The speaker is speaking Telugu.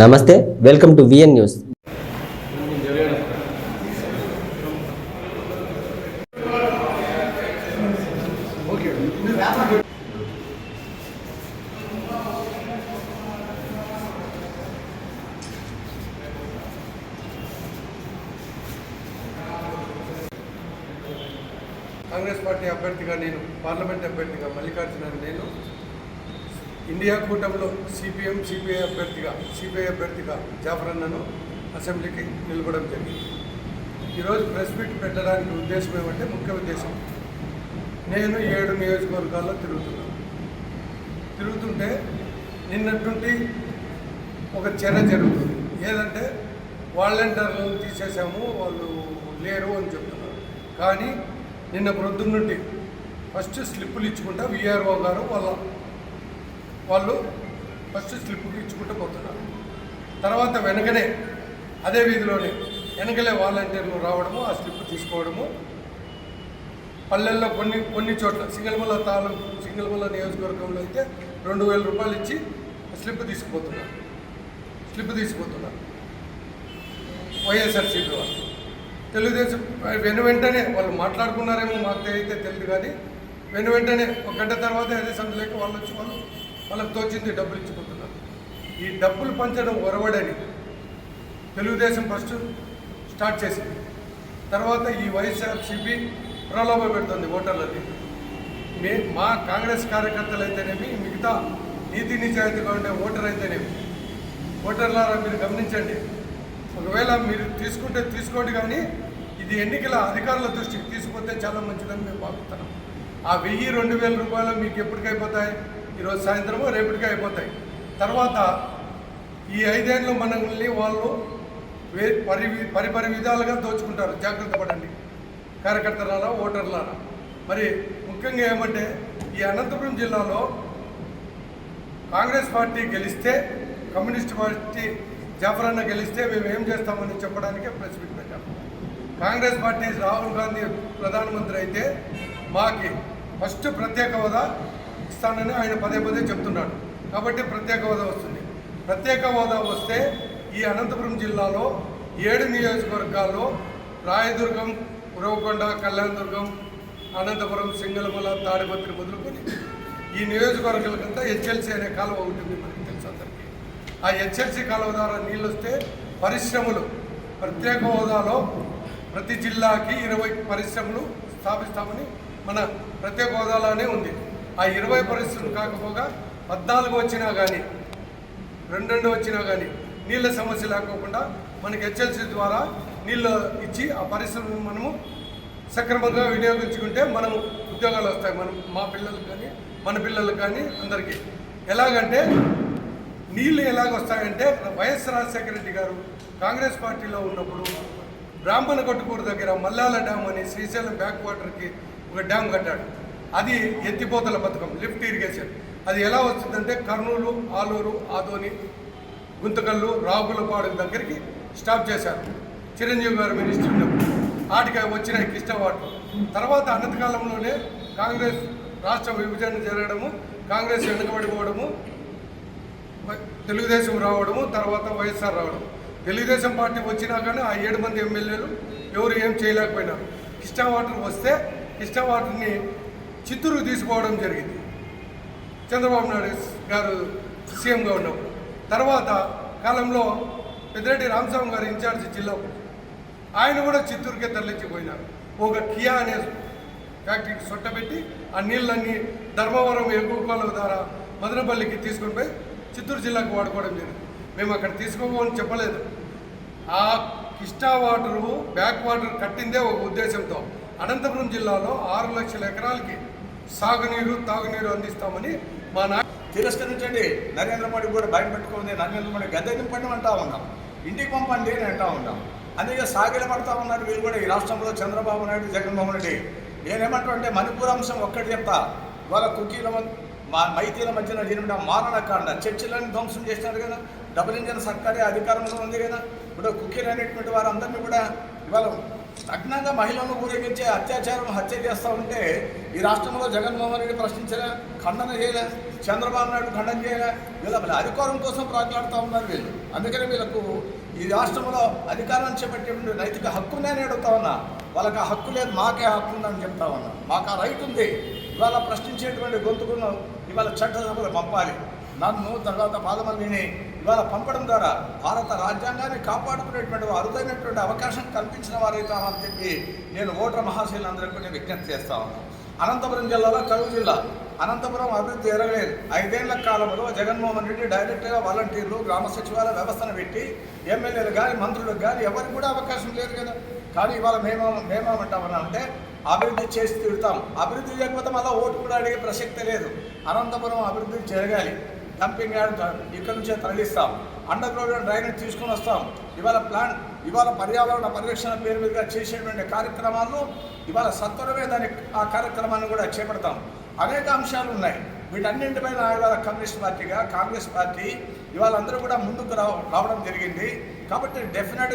నమస్తే welcome to VN news. Congress party అభ్యర్థిగా నేను పార్లమెంట్ అభ్యర్థిగా మల్లికార్జున నేను ఇండియా కూటమిలో సిపిఎం సిపిఐ అభ్యర్థిగా సిపిఐ అభ్యర్థిగా జాఫరన్నను అసెంబ్లీకి నిలబడం జరిగింది. ఈరోజు ప్రెస్ మీట్ పెట్టడానికి ఉద్దేశం ఏమంటే ముఖ్య ఉద్దేశం నేను ఏడు నియోజకవర్గాల్లో తిరుగుతున్నాను తిరుగుతుంటే నిన్నటువంటి ఒక చర్య జరుగుతుంది. ఏదంటే వాలంటీర్లను తీసేసాము వాళ్ళు లేరు అని చెప్తున్నారు. కానీ నిన్న ప్రొద్దున్నుండి ఫస్ట్ స్లిప్పులు ఇచ్చుకుంటా విఆర్ఓ గారు వాళ్ళ వాళ్ళు ఫస్ట్ స్లిప్ ఇచ్చుకుంటూ పోతున్నారు. తర్వాత వెనకనే అదే వీధిలోనే వెనకలే వాలంటీర్లు రావడము ఆ స్లిప్ తీసుకోవడము. పల్లెల్లో కొన్ని కొన్ని చోట్ల సింగల్మల్ల తాలూకు సింగల్మల్ల నియోజకవర్గంలో అయితే రెండు వేల రూపాయలు ఇచ్చి స్లిప్ తీసుకుపోతున్నారు. స్లిప్ తీసుకుపోతున్నారు. వైఎస్ఆర్సీపీ వాళ్ళు. తెలుగుదేశం వెను వెంటనే వాళ్ళు మాట్లాడుకున్నారేమో మాకు అయితే తెలియదు కానీ వెను వెంటనే ఒక గంట తర్వాత అదే సమయంలోకి వాళ్ళు వచ్చి వాళ్ళు వాళ్ళకి తోచింది డబ్బులు ఇచ్చిపోతున్నారు. ఈ డబ్బులు పంచడం ఒరవడని తెలుగుదేశం ఫస్ట్ స్టార్ట్ చేసింది. తర్వాత ఈ వైఎస్ఆర్సీపీ ప్రలోభ పెడుతుంది ఓటర్లని మే మా కాంగ్రెస్ కార్యకర్తలు అయితేనేమి మిగతా నీతి నిజాయితీగా ఉండే ఓటర్ అయితేనేమి ఓటర్లారా మీరు గమనించండి. ఒకవేళ మీరు తీసుకుంటే తీసుకోండి కానీ ఇది ఎన్నికల అధికారుల దృష్టికి తీసుకుపోతే చాలా మంచిదని మేము భావిస్తున్నాం. ఆ వెయ్యి రెండు వేల రూపాయలు మీకు ఎప్పటికైపోతాయి? ఈరోజు సాయంత్రము రేపటికి అయిపోతాయి. తర్వాత ఈ ఐదేళ్ళు మనల్ని వాళ్ళు వే పరి పరిపరి విధాలుగా దోచుకుంటారు. జాగ్రత్త పడండి. కార్యకర్తలారా ఓటర్లారా. మరి ముఖ్యంగా ఏమంటే ఈ అనంతపురం జిల్లాలో కాంగ్రెస్ పార్టీ గెలిస్తే కమ్యూనిస్ట్ పార్టీ జాఫరన్న గెలిస్తే మేము ఏం చేస్తామని చెప్పడానికే ప్రెస్ మీట్ పెట్టాం. కాంగ్రెస్ పార్టీ రాహుల్ గాంధీ ప్రధానమంత్రి అయితే మాకి ఫస్ట్ ప్రత్యేక హోదా ఇస్తానని ఆయన పదే పదే చెప్తున్నాడు. కాబట్టి ప్రత్యేక హోదా వస్తుంది. ప్రత్యేక హోదా వస్తే ఈ అనంతపురం జిల్లాలో ఏడు నియోజకవర్గాల్లో రాయదుర్గం ఉరవకొండ కళ్యాణదుర్గం అనంతపురం సింగళమల తాడిపత్రి మొదలుకొని ఈ నియోజకవర్గాలకంతా హెచ్ఎల్సీ అనే కాలువ ఉంటుంది మనకి తెలుసు అందరికీ. ఆ హెచ్ఎల్సీ కాలువ ద్వారా నీళ్ళు వస్తే పరిశ్రమలు ప్రత్యేక హోదాలో ప్రతి జిల్లాకి ఇరవై పరిశ్రమలు స్థాపిస్తామని మన ప్రత్యేక హోదాలోనే ఉంది. ఆ ఇరవై పరిస్థితులు కాకపోగా పద్నాలుగు వచ్చినా కానీ రెండు రెండు వచ్చినా కానీ నీళ్ళ సమస్య లేకోకుండా మనకి హెచ్ఎల్సీ ద్వారా నీళ్ళు ఇచ్చి ఆ పరిశ్రమను మనము సక్రమంగా వినియోగించుకుంటే మనము ఉద్యోగాలు వస్తాయి. మనం మా పిల్లలకు కానీ మన పిల్లలకు కానీ అందరికీ. ఎలాగంటే నీళ్ళు ఎలాగ వస్తాయంటే వైఎస్ రాజశేఖర రెడ్డి గారు కాంగ్రెస్ పార్టీలో ఉన్నప్పుడు బ్రాహ్మణ కొట్టుకూరు దగ్గర మల్లాల డ్యామ్ అని శ్రీశైలం బ్యాక్ వాటర్కి ఒక డ్యామ్ కట్టాడు. అది ఎత్తిపోతల పథకం లిఫ్ట్ ఇరిగేషన్. అది ఎలా వస్తుందంటే కర్నూలు ఆలూరు ఆదోని గుంతకల్లు రాగులపాడు దగ్గరికి స్టాప్ చేశారు. చిరంజీవి గారు మినిస్టర్ ఉన్నప్పుడు. వాటికి వచ్చినాయి కిష్ట వాటర్ తర్వాత అనంతకాలంలోనే కాంగ్రెస్ రాష్ట్ర విభజన జరగడము కాంగ్రెస్ వెనుకబడిపోవడము తెలుగుదేశం రావడము తర్వాత వైఎస్ఆర్ రావడం. తెలుగుదేశం పార్టీ వచ్చినా కానీ ఆ ఏడు మంది ఎమ్మెల్యేలు ఎవరు ఏం చేయలేకపోయినారు. కిష్టా వాటర్ వస్తే కిష్టా వాటర్ని చిత్తూరు తీసుకోవడం జరిగింది. చంద్రబాబు నాయుడు గారు సీఎంగా ఉన్నప్పుడు. తర్వాత కాలంలో పెద్దిరెడ్డి రామస్వామి గారు ఇన్ఛార్జ్ జిల్లా ఆయన కూడా చిత్తూరుకే తరలించిపోయినారు. ఒక కియా అనే ఫ్యాక్టరీకి సొట్టబెట్టి ఆ నీళ్ళన్నీ ధర్మవరం ఎగుకోల ద్వారా మదనపల్లికి తీసుకొని పోయి చిత్తూరు జిల్లాకు వాడుకోవడం జరిగింది. మేము అక్కడ తీసుకోమని చెప్పలేదు. ఆ కిష్టా వాటరు బ్యాక్ వాటర్ కట్టిందే ఒక ఉద్దేశంతో అనంతపురం జిల్లాలో ఆరు లక్షల ఎకరాలకి సాగునీరు తాగునీరు అందిస్తామని మా నాయ తిరస్కరించండి. నరేంద్ర మోడీ కూడా భయం పెట్టుకుంది. నరేంద్ర మోడీ గద్దె దింపండి అంటా ఉన్నాం. ఇంటికి పంపండి అని అంటా ఉన్నాం. అందుకే సాగిల పడతా ఉన్నారు వీళ్ళు కూడా ఈ రాష్ట్రంలో చంద్రబాబు నాయుడు జగన్మోహన్ రెడ్డి. నేనేమంటా అంటే మణిపూర్ అంశం ఒక్కటి చెప్తా. వాళ్ళ కుకీల మా మైతీల మధ్యన జరిగిన మారణకాండ. చర్చిలను ధ్వంసం చేసినారు కదా. డబుల్ ఇంజన్ సర్కారే అధికారంలో ఉంది కదా. ఇప్పుడు కుకీర్ అనేటువంటి వారందరినీ కూడా ఇవాళ నగ్నంగా మహిళలను ఊరేగించే అత్యాచారం హత్య చేస్తూ ఉంటే ఈ రాష్ట్రంలో జగన్మోహన్ రెడ్డి ప్రశ్నించలే ఖండన చేయలే చంద్రబాబు నాయుడు ఖండన చేయలే. వీళ్ళ అధికారం కోసం ప్రాట్లాడుతూ ఉన్నారు వీళ్ళు. అందుకని వీళ్ళకు ఈ రాష్ట్రంలో అధికారం చేపట్టేటువంటి నైతిక హక్కునే నేడుతా అడుగుతా ఉన్నా. వాళ్ళకి ఆ హక్కు లేదు మాకే హక్కు ఉందని చెప్తా ఉన్నా మాకు ఆ రైట్ ఉంది. ఇవాళ ప్రశ్నించేటువంటి గొంతుకును ఇవాళ చట్టసభలు పంపాలి. నన్ను తర్వాత పాదమల్లిని ఇవాళ పంపడం ద్వారా భారత రాజ్యాంగాన్ని కాపాడుకునేటువంటి అరుదైనటువంటి అవకాశం కల్పించిన వారైతామని చెప్పి నేను ఓటర్ మహాశీలందరికీ నేను విజ్ఞప్తి చేస్తా ఉన్నాను అనంతపురం జిల్లాలో కరువు జిల్లా అనంతపురం అభివృద్ధి జరగలేదు. ఐదేళ్ళ కాలంలో జగన్మోహన్ రెడ్డి డైరెక్ట్గా వాలంటీర్లు గ్రామ సచివాలయ వ్యవస్థను పెట్టి ఎమ్మెల్యేలు కానీ మంత్రులకు కానీ ఎవరికి కూడా అవకాశం లేదు కదా. కానీ ఇవాళ మేము మేమేమంటామన్నా అంటే అభివృద్ధి చేసి తిడతాం అభివృద్ధి చేయకపోతే మళ్ళీ ఓటు కూడా అడిగే ప్రసక్తే లేదు. అనంతపురం అభివృద్ధి జరగాలి. డంపింగ్ యార్డ్ ఇక్కడ నుంచే తరలిస్తాం. అండర్ గ్రౌండ్ డ్రైనేజ్ తీసుకొని వస్తాం. ఇవాళ ప్లాంట్ ఇవాళ పర్యావరణ పరిరక్షణ పేరు మీదుగా చేసేటువంటి కార్యక్రమాలు ఇవాళ సత్వరమే దాని ఆ కార్యక్రమాన్ని కూడా చేపడతాం. అనేక అంశాలు ఉన్నాయి. వీటన్నింటిపైన ఇవాళ కమ్యూనిస్ట్ పార్టీగా కాంగ్రెస్ పార్టీ ఇవాళ అందరూ కూడా ముందుకు రావడం జరిగింది. కాబట్టి డెఫినెట్